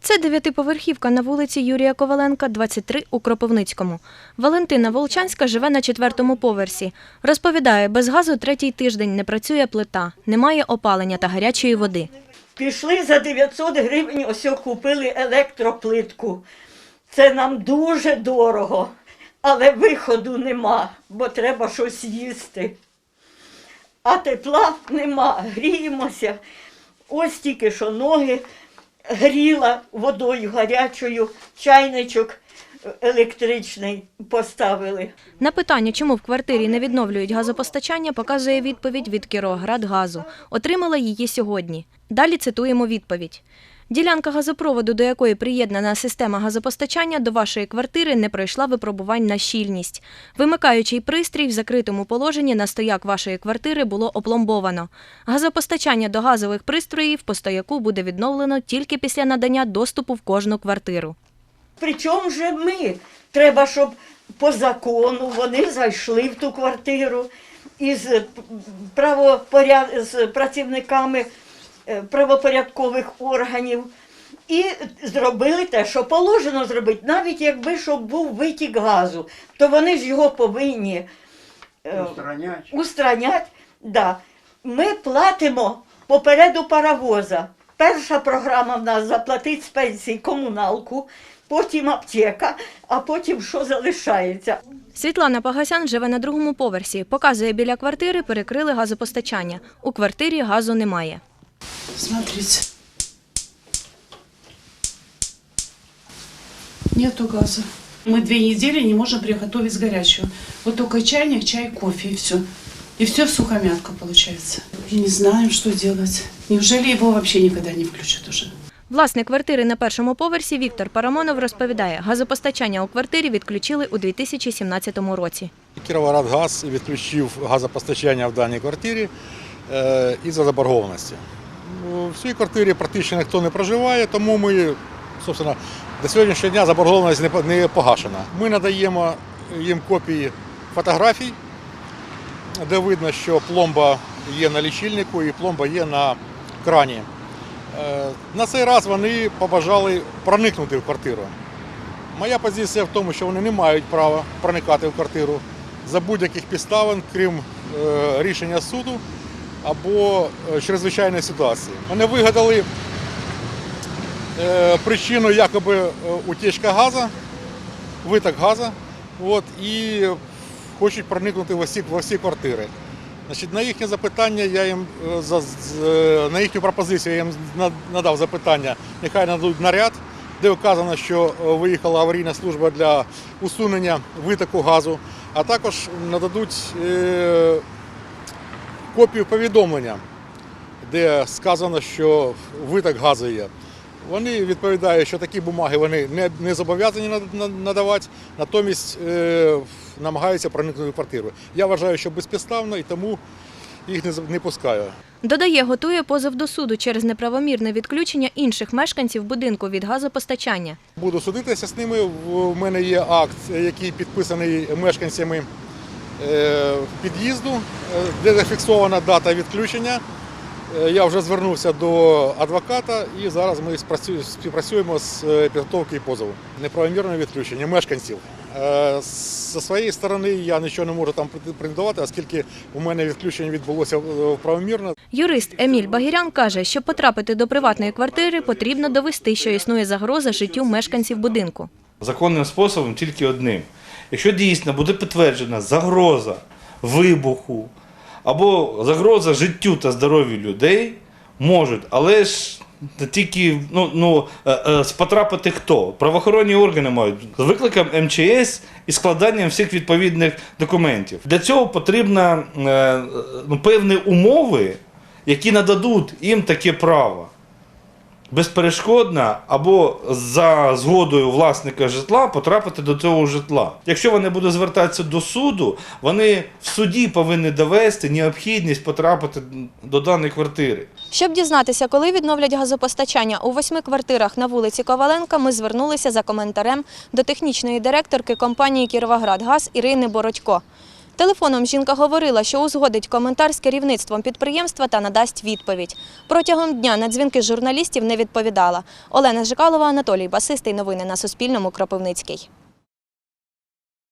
Це дев'ятиповерхівка на вулиці Юрія Коваленка, 23 у Кропивницькому. Валентина Волчанська живе на четвертому поверсі. Розповідає, без газу третій тиждень не працює плита, немає опалення та гарячої води. Пішли за 900 гривень, ось купили електроплитку. Це нам дуже дорого, але виходу нема, бо треба щось їсти. А тепла нема, гріємося. Ось тільки що ноги гріла водою гарячою, чайничок електричний поставили. На питання, чому в квартирі не відновлюють газопостачання, показує відповідь від Кіроградгазу. Отримала її сьогодні. Далі цитуємо відповідь. Ділянка газопроводу, до якої приєднана система газопостачання, до вашої квартири не пройшла випробувань на щільність. Вимикаючий пристрій в закритому положенні на стояк вашої квартири було опломбовано. Газопостачання до газових пристроїв по стояку буде відновлено тільки після надання доступу в кожну квартиру. Причому же ми? Треба, щоб по закону вони зайшли в ту квартиру із правопоряд... з працівниками правопорядкових органів і зробили те, що положено зробити, навіть якби щоб був витік газу, то вони ж його повинні е, устранять. устранять. Да. Ми платимо попереду паровоза. Перша програма в нас заплатить з пенсії комуналку, потім аптека, а потім що залишається. Світлана Пагасян живе на другому поверсі. Показує, біля квартири перекрили газопостачання. У квартирі газу немає. Смотрите. Нету газа. Мы две недели не можем приготовить горячего. Вот только чайник, чай, кофе и все. И все в сухомятку получается. И не знаем, что делать. Неужели его вообще никогда не включат уже? Власник квартири на першому поверсі Віктор Парамонов розповідає, газопостачання у квартирі відключили у 2017 році. Кіровоградгаз відключив газопостачання в даній квартирі е, із-за заборгованості. В цій квартирі практично ніхто не проживає, тому ми, собственно, до сьогоднішнього дня заборгованість не погашена. Ми надаємо їм копії фотографій, де видно, що пломба є на лічильнику і пломба є на крані. Е, На цей раз вони побажали проникнути в квартиру. Моя позиція в тому, що вони не мають права проникати в квартиру за будь-яких підставин, крім е, рішення суду або е, чрезвичайної ситуації. Вони вигадали е, причину якоби е, утічка газу, виток газу, от, і хочуть проникнути в всі, в всі квартири. Значить, на їхнє запитання я їм на їхню пропозицію я їм надав запитання, нехай нададуть наряд, де вказано, що виїхала аварійна служба для усунення витоку газу, а також нададуть копію повідомлення, де сказано, що виток газу є. Вони відповідають, що такі бумаги вони не, не зобов'язані над- над- надавати, натомість е, намагаються проникнути в квартиру. Я вважаю, що безпідставно і тому їх не, не пускаю. Додає, готує позов до суду через неправомірне відключення інших мешканців будинку від газопостачання. Буду судитися з ними. В в мене є акт, який підписаний мешканцями під'їзду, е, де зафіксована дата відключення. Е, Я вже звернувся до адвоката і зараз ми співпрацюємо з е, підготовки позову. Неправомірне відключення мешканців. Е, Зі своєї сторони я нічого не можу там претендувати, оскільки у мене відключення відбулося е, правомірно. Юрист Еміль Багірян каже, щоб потрапити до приватної квартири, потрібно довести, що існує загроза життю мешканців будинку. законним способом тільки одним. Якщо дійсно буде підтверджена загроза вибуху або загроза життю та здоров'ю людей, можуть, але ж тільки ну, ну, е, е, потрапити хто? Правоохоронні органи мають з викликом МЧС і складанням всіх відповідних документів. Для цього потрібно е, е, ну, певні умови, які нададуть їм таке право безперешкодно або за згодою власника житла потрапити до цього житла. Якщо вони будуть звертатися до суду, вони в суді повинні довести необхідність потрапити до даної квартири. Щоб дізнатися, коли відновлять газопостачання у восьми квартирах на вулиці Коваленка, ми звернулися за коментарем до технічної директорки компанії Кіровоградгаз Ірини Бородько. Телефоном жінка говорила, що узгодить коментар з керівництвом підприємства та надасть відповідь. Протягом дня на дзвінки журналістів не відповідала. Олена Жикалова, Анатолій Басистий. Новини на Суспільному. Кропивницький.